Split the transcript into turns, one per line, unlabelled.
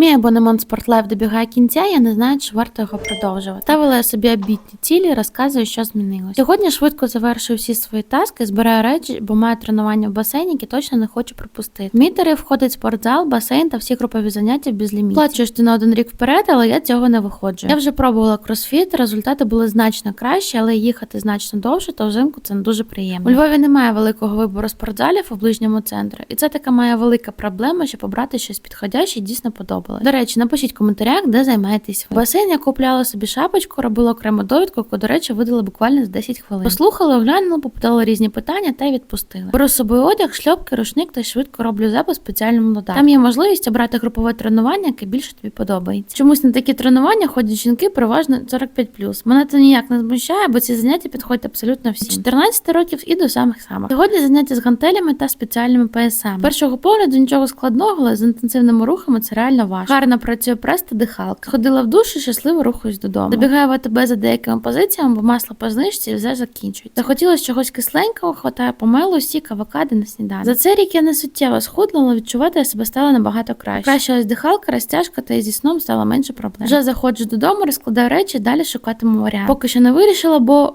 Мій абонемент Спортлайф добігає кінця, я не знаю, чи варто його продовжувати. Ставила я собі обітні цілі, розказую, що змінилось. Сьогодні швидко завершую всі свої таски, збираю речі, бо маю тренування в басейні, які точно не хочу пропустити. Мій тариф входить спортзал, басейн та всі групові заняття без лімітів. Плачуєш ти на один рік вперед, але я цього не виходжу. Я вже пробувала кросфіт, результати були значно кращі, але їхати значно довше, то взимку це не дуже приємно. У Львові немає великого вибору спортзалів у ближньому центрі, і це така моя велика проблема, щоб обрати щось підходяще і дійсно подобалось. До речі, напишіть в коментарях, де займаєтесь. В басейн я купляла собі шапочку, робила окрему довідку, яку, до речі, видала буквально за 10 хвилин. Послухала, оглянула, попитала різні питання та й відпустила. Беру з собою одяг, шльопки, рушник та швидко роблю запис спеціальному додатку. Там є можливість обрати групове тренування, яке більше тобі подобається. Чомусь на такі тренування ходять жінки переважно 45+. Мене це ніяк не змущає, бо ці заняття підходять абсолютно всім. З 14 років і до самих самих. Сьогодні заняття з гантелями та спеціальними поясами. Першого погляду нічого складного, але з інтенсивними рухами це реально важко. Гарно працює прес та дихалка. Ходила в душ і щасливо рухаюсь додому. Добігаю в АТБ за деякими позиціями, бо масло по знижці вже закінчується. Захотілося чогось кисленького, хватає помелу, сік, авокадо на сніданок. За цей рік я не суттєво схудла, але відчувати я себе стала набагато краще. Покращилась дихалка, розтяжка та і зі сном стало менше проблем. Вже заходжу додому, розкладаю речі, далі шукатиму варіант. Поки що не вирішила, бо